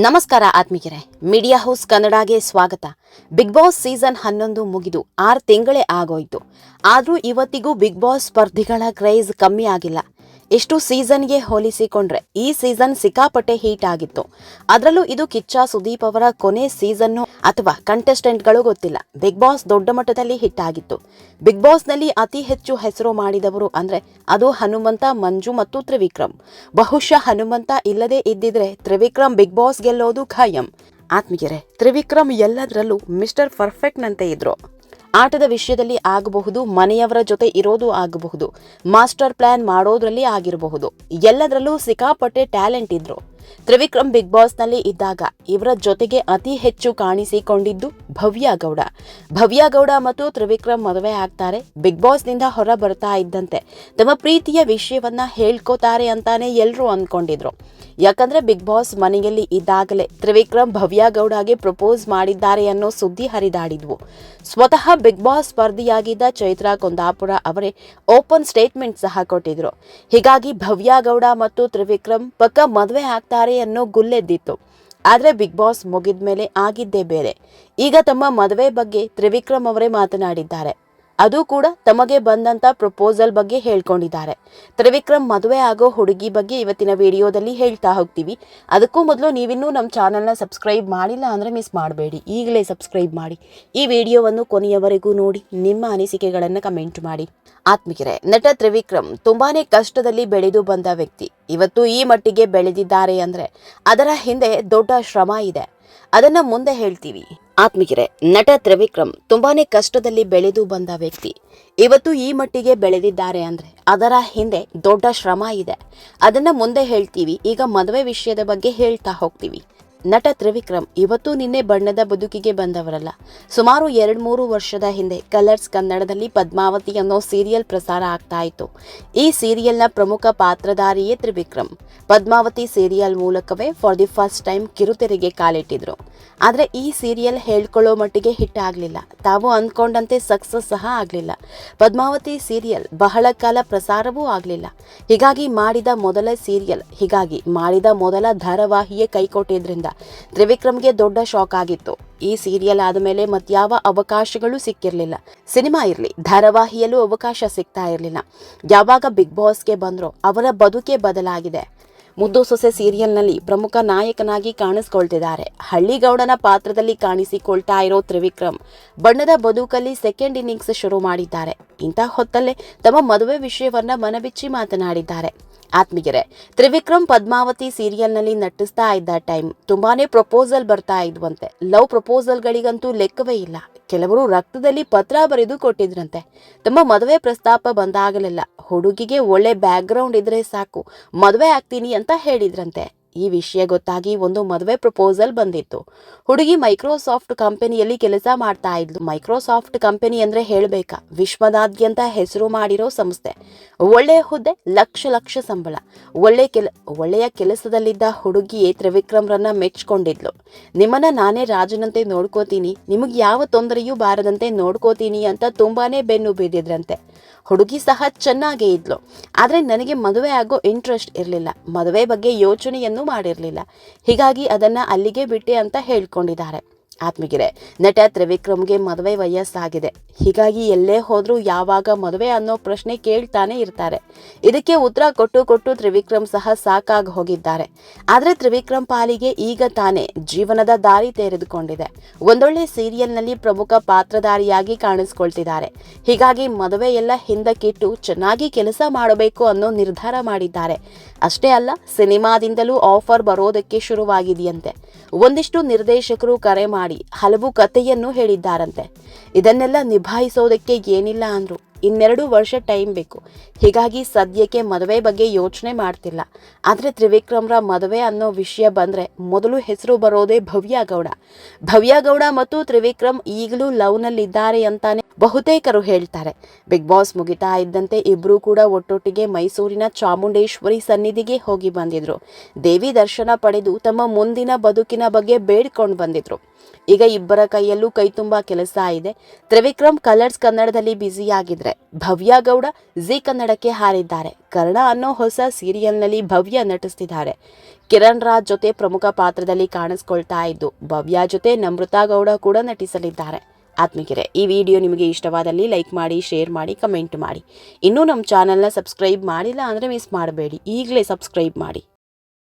ನಮಸ್ಕಾರ ಆತ್ಮೀಯರೇ, media house ಕನ್ನಡಗೆ ಸ್ವಾಗತ. ಬಿಗ್ ಬಾಸ್ ಸೀಸನ್ ಹನ್ನೊಂದು ಮುಗಿದು ಆರು ತಿಂಗಳೇ ಆಗೋಯ್ತು. ಆದರೂ ಇವತ್ತಿಗೂ ಬಿಗ್ ಬಾಸ್ ಸ್ಪರ್ಧಿಗಳ ಕ್ರೇಜ್ ಕಮ್ಮಿ ಆಗಿಲ್ಲ. ಎಷ್ಟು ಸೀಸನ್ಗೆ ಹೋಲಿಸಿಕೊಂಡ್ರೆ ಈ ಸೀಸನ್ ಸಿಕ್ಕಾಪಟ್ಟೆ ಹೀಟ್ ಆಗಿತ್ತು. ಅದರಲ್ಲೂ ಇದು ಕಿಚ್ಚ ಸುದೀಪ್ ಅವರ ಕೊನೆ ಸೀಸನ್ನು ಅಥವಾ ಕಂಟೆಸ್ಟೆಂಟ್ಗಳು ಗೊತ್ತಿಲ್ಲ. ಬಿಗ್ ಬಾಸ್ ದೊಡ್ಡ ಮಟ್ಟದಲ್ಲಿ ಹಿಟ್ ಆಗಿತ್ತು. ಬಿಗ್ ಬಾಸ್ನಲ್ಲಿ ಅತಿ ಹೆಚ್ಚು ಹೆಸರು ಮಾಡಿದವರು ಅಂದ್ರೆ ಅದು ಹನುಮಂತ, ಮಂಜು ಮತ್ತು ತ್ರಿವಿಕ್ರಮ್. ಬಹುಶಃ ಹನುಮಂತ ಇಲ್ಲದೆ ಇದ್ದಿದ್ರೆ ತ್ರಿವಿಕ್ರಮ್ ಬಿಗ್ ಬಾಸ್ ಗೆಲ್ಲೋದು ಖಾಯಂ. ಆತ್ಮೀಯರೇ, ತ್ರಿವಿಕ್ರಮ್ ಎಲ್ಲದರಲ್ಲೂ ಮಿಸ್ಟರ್ ಪರ್ಫೆಕ್ಟ್ನಂತೆ ಇದ್ರು. ಆಟದ ವಿಷಯದಲ್ಲಿ ಆಗಬಹುದು, ಮನೆಯವರ ಜೊತೆ ಇರೋದು ಆಗಬಹುದು, ಮಾಸ್ಟರ್ ಪ್ಲಾನ್ ಮಾಡೋದ್ರಲ್ಲಿ ಆಗಿರಬಹುದು. ಎಲ್ಲದರಲ್ಲೂ ಸಿಕ್ಕಾಪಟ್ಟೆ ಟ್ಯಾಲೆಂಟ್ ಇದ್ರು. ತ್ರಿವಿಕ್ರಮ್ ಬಿಗ್ ಬಾಸ್ನಲ್ಲಿ ಇದ್ದಾಗ ಇವರ ಜೊತೆಗೆ ಅತಿ ಹೆಚ್ಚು ಕಾಣಿಸಿಕೊಂಡಿದ್ದು ಭವ್ಯ ಗೌಡ. ಭವ್ಯ ಗೌಡ ಮತ್ತು ತ್ರಿವಿಕ್ರಮ್ ಮದುವೆ ಆಗ್ತಾರೆ. ಬಿಗ್ ಬಾಸ್ನಿಂದ ಹೊರ ಬರ್ತಾ ಇದ್ದಂತೆ ತಮ್ಮ ಪ್ರೀತಿಯ ವಿಷಯವನ್ನ ಹೇಳ್ಕೋತಾರೆ ಅಂತಾನೆ ಎಲ್ಲರೂ ಅಂದ್ಕೊಂಡಿದ್ರು ಯಾಕಂದ್ರೆ ಬಿಗ್ ಬಾಸ್ ಮನೆಯಲ್ಲಿ ಇದ್ದಾಗಲೇ ತ್ರಿವಿಕ್ರಮ್ ಭವ್ಯ ಗೌಡಗೆ ಪ್ರಪೋಸ್ ಮಾಡಿದ್ದಾರೆ ಅನ್ನೋ ಸುದ್ದಿ ಹರಿದಾಡಿದ್ವು. ಸ್ವತಃ ಬಿಗ್ ಬಾಸ್ ಸ್ಪರ್ಧಿಯಾಗಿದ್ದ ಚೈತ್ರಾ ಕುಂದಾಪುರ ಅವರೇ ಓಪನ್ ಸ್ಟೇಟ್ಮೆಂಟ್ ಸಹ ಕೊಟ್ಟಿದ್ರು. ಹೀಗಾಗಿ ಭವ್ಯ ಗೌಡ ಮತ್ತು ತ್ರಿವಿಕ್ರಮ್ ಪಕ್ಕ ಮದುವೆ ಆಗ್ತಾರೆ ಅನ್ನೋ ಗುಲ್ಲೆದ್ದಿತ್ತು. ಆದರೆ ಬಿಗ್ ಬಾಸ್ ಮುಗಿದ್ಮೇಲೆ ಆಗಿದ್ದೇ ಬೇರೆ. ಈಗ ತಮ್ಮ ಮದುವೆ ಬಗ್ಗೆ ತ್ರಿವಿಕ್ರಮ್ ಅವರೇ ಮಾತನಾಡಿದ್ದಾರೆ. ಅದು ಕೂಡ ತಮಗೆ ಬಂದಂತ ಪ್ರಪೋಸಲ್ ಬಗ್ಗೆ ಹೇಳ್ಕೊಂಡಿದ್ದಾರೆ. ತ್ರಿವಿಕ್ರಮ್ ಮದುವೆ ಆಗೋ ಹುಡುಗಿ ಬಗ್ಗೆ ಇವತ್ತಿನ ವಿಡಿಯೋದಲ್ಲಿ ಹೇಳ್ತಾ ಹೋಗ್ತೀವಿ. ಅದಕ್ಕೂ ಮೊದಲು ನೀವಿನ್ನೂ ನಮ್ಮ ಚಾನಲ್ನ ಸಬ್ಸ್ಕ್ರೈಬ್ ಮಾಡಿಲ್ಲ ಅಂದರೆ ಮಿಸ್ ಮಾಡಬೇಡಿ. ಈಗಲೇ ಸಬ್ಸ್ಕ್ರೈಬ್ ಮಾಡಿ. ಈ ವಿಡಿಯೋವನ್ನು ಕೊನೆಯವರೆಗೂ ನೋಡಿ, ನಿಮ್ಮ ಅನಿಸಿಕೆಗಳನ್ನು ಕಮೆಂಟ್ ಮಾಡಿ. ಆತ್ಮಿಕರೇ, ನಟ ತ್ರಿವಿಕ್ರಮ್ ತುಂಬಾ ಕಷ್ಟದಲ್ಲಿ ಬೆಳೆದು ಬಂದ ವ್ಯಕ್ತಿ. ಇವತ್ತು ಈ ಮಟ್ಟಿಗೆ ಬೆಳೆದಿದ್ದಾರೆ ಅಂದರೆ ಅದರ ಹಿಂದೆ ದೊಡ್ಡ ಶ್ರಮ ಇದೆ. ಅದನ್ನ ಮುಂದೆ ಹೇಳ್ತೀವಿ. ಆತ್ಮಿಕರೇ, ನಟ ತ್ರಿವಿಕ್ರಮ್ ತುಂಬಾನೇ ಕಷ್ಟದಲ್ಲಿ ಬೆಳೆದು ಬಂದ ವ್ಯಕ್ತಿ. ಇವತ್ತು ಈ ಮಟ್ಟಿಗೆ ಬೆಳೆದಿದ್ದಾರೆ ಅಂದ್ರೆ ಅದರ ಹಿಂದೆ ದೊಡ್ಡ ಶ್ರಮ ಇದೆ. ಅದನ್ನ ಮುಂದೆ ಹೇಳ್ತೀವಿ, ಈಗ ಮದುವೆ ವಿಷಯದ ಬಗ್ಗೆ ಹೇಳ್ತಾ ಹೋಗ್ತೀವಿ. ನಟ ತ್ರಿವಿಕ್ರಮ್ ಇವತ್ತು ನಿನ್ನೆ ಬಣ್ಣದ ಬದುಕಿಗೆ ಬಂದವರಲ್ಲ. ಸುಮಾರು ಎರಡ್ ಮೂರು ವರ್ಷದ ಹಿಂದೆ ಕಲರ್ಸ್ ಕನ್ನಡದಲ್ಲಿ ಪದ್ಮಾವತಿ ಅನ್ನೋ ಸೀರಿಯಲ್ ಪ್ರಸಾರ ಆಗ್ತಾ ಇತ್ತು. ಈ ಸೀರಿಯಲ್ನ ಪ್ರಮುಖ ಪಾತ್ರಧಾರಿಯೇ ತ್ರಿವಿಕ್ರಮ್. ಪದ್ಮಾವತಿ ಸೀರಿಯಲ್ ಮೂಲಕವೇ ಫಾರ್ ದಿ ಫಸ್ಟ್ ಟೈಮ್ ಕಿರುತೆರೆಗೆ ಕಾಲಿಟ್ಟಿದ್ರು. ಆದರೆ ಈ ಸೀರಿಯಲ್ ಹೇಳ್ಕೊಳ್ಳೋ ಮಟ್ಟಿಗೆ ಹಿಟ್ ಆಗಲಿಲ್ಲ. ತಾವು ಅಂದ್ಕೊಂಡಂತೆ ಸಕ್ಸಸ್ ಸಹ ಆಗಲಿಲ್ಲ. ಪದ್ಮಾವತಿ ಸೀರಿಯಲ್ ಬಹಳ ಕಾಲ ಪ್ರಸಾರವೂ ಆಗಲಿಲ್ಲ. ಹೀಗಾಗಿ ಮಾಡಿದ ಮೊದಲ ಸೀರಿಯಲ್, ಹೀಗಾಗಿ ಮಾಡಿದ ಮೊದಲ ಧಾರಾವಾಹಿಯೇ ಕೈಕೊಟ್ಟಿದ್ರಿಂದ ತ್ರಿವಿಕ್ರಮ್ಗೆ ದೊಡ್ಡ ಶಾಕ್ ಆಗಿತ್ತು. ಈ ಸೀರಿಯಲ್ ಆದಮೇಲೆ ಮತ್ಯಾವ ಅವಕಾಶಗಳು ಸಿಕ್ಕಿರಲಿಲ್ಲ. ಸಿನಿಮಾ ಇರಲಿ, ಧಾರಾವಾಹಿಯಲ್ಲೂ ಅವಕಾಶ ಸಿಗ್ತಾ ಇರಲಿಲ್ಲ. ಯಾವಾಗ ಬಿಗ್ ಬಾಸ್ಗೆ ಬಂದ್ರೋ, ಅವರ ಬದುಕೇ ಬದಲಾಗಿದೆ. ಮುದ್ದು ಸೊಸೆ ಸೀರಿಯಲ್ನಲ್ಲಿ ಪ್ರಮುಖ ನಾಯಕನಾಗಿ ಕಾಣಿಸ್ಕೊಳ್ತಿದ್ದಾರೆ. ಹಳ್ಳಿಗೌಡನ ಪಾತ್ರದಲ್ಲಿ ಕಾಣಿಸಿಕೊಳ್ತಾ ಇರೋ ತ್ರಿವಿಕ್ರಮ್ ಬಣ್ಣದ ಬದುಕಲ್ಲಿ ಸೆಕೆಂಡ್ ಇನ್ನಿಂಗ್ಸ್ ಶುರು ಮಾಡಿದ್ದಾರೆ. ಇಂಥ ಹೊತ್ತಲ್ಲೇ ತಮ್ಮ ಮದುವೆ ವಿಷಯವನ್ನ ಮನಬಿಚ್ಚಿ ಮಾತನಾಡಿದ್ದಾರೆ. ಆತ್ಮಿಗೆರೆ ತ್ರಿವಿಕ್ರಮ್ ಪದ್ಮಾವತಿ ಸೀರಿಯಲ್ನಲ್ಲಿ ನಟಿಸ್ತಾ ಇದ್ದ ಟೈಮ್ ತುಂಬಾನೇ ಪ್ರಪೋಸಲ್ ಬರ್ತಾ ಇದ್ವಂತೆ. ಲವ್ ಪ್ರಪೋಸಲ್ಗಳಿಗಂತೂ ಲೆಕ್ಕವೇ ಇಲ್ಲ. ಕೆಲವರು ರಕ್ತದಲ್ಲಿ ಪತ್ರ ಬರೆದು ಕೊಟ್ಟಿದ್ರಂತೆ. ತಮ್ಮ ಮದುವೆ ಪ್ರಸ್ತಾಪ ಬಂದಾಗಲಿಲ್ಲ ಹುಡುಗಿಗೆ ಒಳ್ಳೆ ಬ್ಯಾಕ್ಗ್ರೌಂಡ್ ಇದ್ರೆ ಸಾಕು, ಮದುವೆ ಆಗ್ತೀನಿ ಅಂತ ಹೇಳಿದ್ರಂತೆ. ಈ ವಿಷಯ ಗೊತ್ತಾಗಿ ಒಂದು ಮದುವೆ ಪ್ರಪೋಸಲ್ ಬಂದಿತ್ತು. ಹುಡುಗಿ ಮೈಕ್ರೋಸಾಫ್ಟ್ ಕಂಪನಿಯಲ್ಲಿ ಕೆಲಸ ಮಾಡ್ತಾ ಇದ್ಲು. ಮೈಕ್ರೋಸಾಫ್ಟ್ ಕಂಪನಿ ಅಂದ್ರೆ ಹೇಳ್ಬೇಕಾ? ವಿಶ್ವದಾದ್ಯಂತ ಹೆಸರು ಮಾಡಿರೋ ಸಂಸ್ಥೆ. ಒಳ್ಳೆಯ ಹುದ್ದೆ, ಲಕ್ಷ ಲಕ್ಷ ಸಂಬಳ. ಒಳ್ಳೆ ಕೆಲ, ಒಳ್ಳೆಯ ಕೆಲಸದಲ್ಲಿದ್ದ ಹುಡುಗಿಯೇ ತ್ರಿವಿಕ್ರಮ್ರನ್ನ ಮೆಚ್ಕೊಂಡಿದ್ಲು. ನಿಮ್ಮನ್ನ ನಾನೇ ರಾಜನಂತೆ ನೋಡ್ಕೋತೀನಿ. ನಿಮಗೆ ಯಾವ ತೊಂದರೆಯೂ ಬಾರದಂತೆ ನೋಡ್ಕೋತೀನಿ ಅಂತ ತುಂಬಾನೇ ಬೆನ್ನು ಬಿದ್ದಿದ್ರಂತೆ. ಹುಡುಗಿ ಸಹ ಚೆನ್ನಾಗೇ ಇದ್ಲು. ಆದರೆ ನನಗೆ ಮದುವೆ ಆಗೋ ಇಂಟ್ರೆಸ್ಟ್ ಇರಲಿಲ್ಲ. ಮದುವೆ ಬಗ್ಗೆ ಯೋಚನೆಯನ್ನು ಮಾಡಿರಲಿಲ್ಲ. ಹೀಗಾಗಿ ಅದನ್ನು ಅಲ್ಲಿಗೆ ಬಿಟ್ಟೆ ಅಂತ ಹೇಳ್ಕೊಂಡಿದ್ದಾರೆ. ಆತ್ಮಗಿರೆ ನಟ ತ್ರಿವಿಕ್ರಮ್ಗೆ ಮದುವೆ ವಯಸ್ಸಾಗಿದೆ. ಹೀಗಾಗಿ ಎಲ್ಲೇ ಹೋದ್ರೂ ಯಾವಾಗ ಮದುವೆ ಅನ್ನೋ ಪ್ರಶ್ನೆ ಕೇಳ್ತಾನೆ ಇರ್ತಾರೆ. ಇದಕ್ಕೆ ಉತ್ತರ ಕೊಟ್ಟು ಕೊಟ್ಟು ತ್ರಿವಿಕ್ರಮ್ ಸಹ ಸಾಕಾಗಿ ಹೋಗಿದ್ದಾರೆ. ಆದ್ರೆ ತ್ರಿವಿಕ್ರಮ್ ಪಾಲಿಗೆ ಈಗ ತಾನೇ ಜೀವನದ ದಾರಿ ತೆರೆದುಕೊಂಡಿದೆ. ಒಂದೊಳ್ಳೆ ಸೀರಿಯಲ್ನಲ್ಲಿ ಪ್ರಮುಖ ಪಾತ್ರಧಾರಿಯಾಗಿ ಕಾಣಿಸ್ಕೊಳ್ತಿದ್ದಾರೆ. ಹೀಗಾಗಿ ಮದುವೆ ಎಲ್ಲ ಹಿಂದಕ್ಕಿಟ್ಟು ಚೆನ್ನಾಗಿ ಕೆಲಸ ಮಾಡಬೇಕು ಅನ್ನೋ ನಿರ್ಧಾರ ಮಾಡಿದ್ದಾರೆ. ಅಷ್ಟೇ ಅಲ್ಲ, ಸಿನಿಮಾದಿಂದಲೂ ಆಫರ್ ಬರೋದಕ್ಕೆ ಶುರುವಾಗಿದೆಯಂತೆ. ಒಂದಿಷ್ಟು ನಿರ್ದೇಶಕರು ಕರೆ ಮಾಡಿ ಹಲವು ಕಥೆಯನ್ನು ಹೇಳಿದ್ದಾರಂತೆ. ಇದನ್ನೆಲ್ಲ ನಿಭಾಯಿಸೋದಕ್ಕೆ ಏನಿಲ್ಲ ಅಂದ್ರು. ಇನ್ನೆರಡು ವರ್ಷ ಟೈಮ್ ಬೇಕು. ಹೀಗಾಗಿ ಸದ್ಯಕ್ಕೆ ಮದುವೆ ಬಗ್ಗೆ ಯೋಚನೆ ಮಾಡ್ತಿಲ್ಲ. ಆದರೆ ತ್ರಿವಿಕ್ರಮ್ರ ಮದುವೆ ಅನ್ನೋ ವಿಷಯ ಬಂದ್ರೆ ಮೊದಲು ಹೆಸರು ಬರೋದೇ ಭವ್ಯ ಗೌಡ. ಭವ್ಯ ಗೌಡ ಮತ್ತು ತ್ರಿವಿಕ್ರಮ್ ಈಗಲೂ ಲವ್ನಲ್ಲಿದ್ದಾರೆ ಅಂತಾನೆ ಬಹುತೇಕರು ಹೇಳ್ತಾರೆ. ಬಿಗ್ ಬಾಸ್ ಮುಗಿತಾ ಇದ್ದಂತೆ ಇಬ್ರು ಕೂಡ ಒಟ್ಟೊಟ್ಟಿಗೆ ಮೈಸೂರಿನ ಚಾಮುಂಡೇಶ್ವರಿ ಸನ್ನಿಧಿಗೆ ಹೋಗಿ ಬಂದಿದ್ರು. ದೇವಿ ದರ್ಶನ ಪಡೆದು ತಮ್ಮ ಮುಂದಿನ ಬದುಕಿನ ಬಗ್ಗೆ ಬೇಡ್ಕೊಂಡು ಬಂದಿದ್ರು. ಈಗ ಇಬ್ಬರ ಕೈಯಲ್ಲೂ ಕೈ ತುಂಬ ಕೆಲಸ ಇದೆ. ತ್ರಿವಿಕ್ರಮ್ ಕಲರ್ಸ್ ಕನ್ನಡದಲ್ಲಿ ಬ್ಯುಸಿಯಾಗಿದ್ರೆ ಭವ್ಯ ಗೌಡ ಜಿ ಕನ್ನಡಕ್ಕೆ ಹಾರಿದ್ದಾರೆ. ಕರ್ಣ ಅನ್ನೋ ಹೊಸ ಸೀರಿಯಲ್ನಲ್ಲಿ ಭವ್ಯ ನಟಿಸ್ತಿದ್ದಾರೆ. ಕಿರಣ್ ರಾಜ್ ಜೊತೆ ಪ್ರಮುಖ ಪಾತ್ರದಲ್ಲಿ ಕಾಣಿಸ್ಕೊಳ್ತಾ ಇದ್ದು, ಭವ್ಯ ಜೊತೆ ನಮೃತಾ ಗೌಡ ಕೂಡ ನಟಿಸಲಿದ್ದಾರೆ. ಆತ್ಮಿಕರೆ, ಈ ವಿಡಿಯೋ ನಿಮಗೆ ಇಷ್ಟವಾದಲ್ಲಿ ಲೈಕ್ ಮಾಡಿ ಶೇರ್ ಮಾಡಿ ಕಮೆಂಟ್ ಮಾಡಿ. ಇನ್ನೂ ನಮ್ಮ ಚಾನಲ್ನ ಸಬ್ಸ್ಕ್ರೈಬ್ ಮಾಡಿಲ್ಲ ಅಂದರೆ ಮಿಸ್ ಮಾಡಬೇಡಿ. ಈಗಲೇ ಸಬ್ಸ್ಕ್ರೈಬ್ ಮಾಡಿ.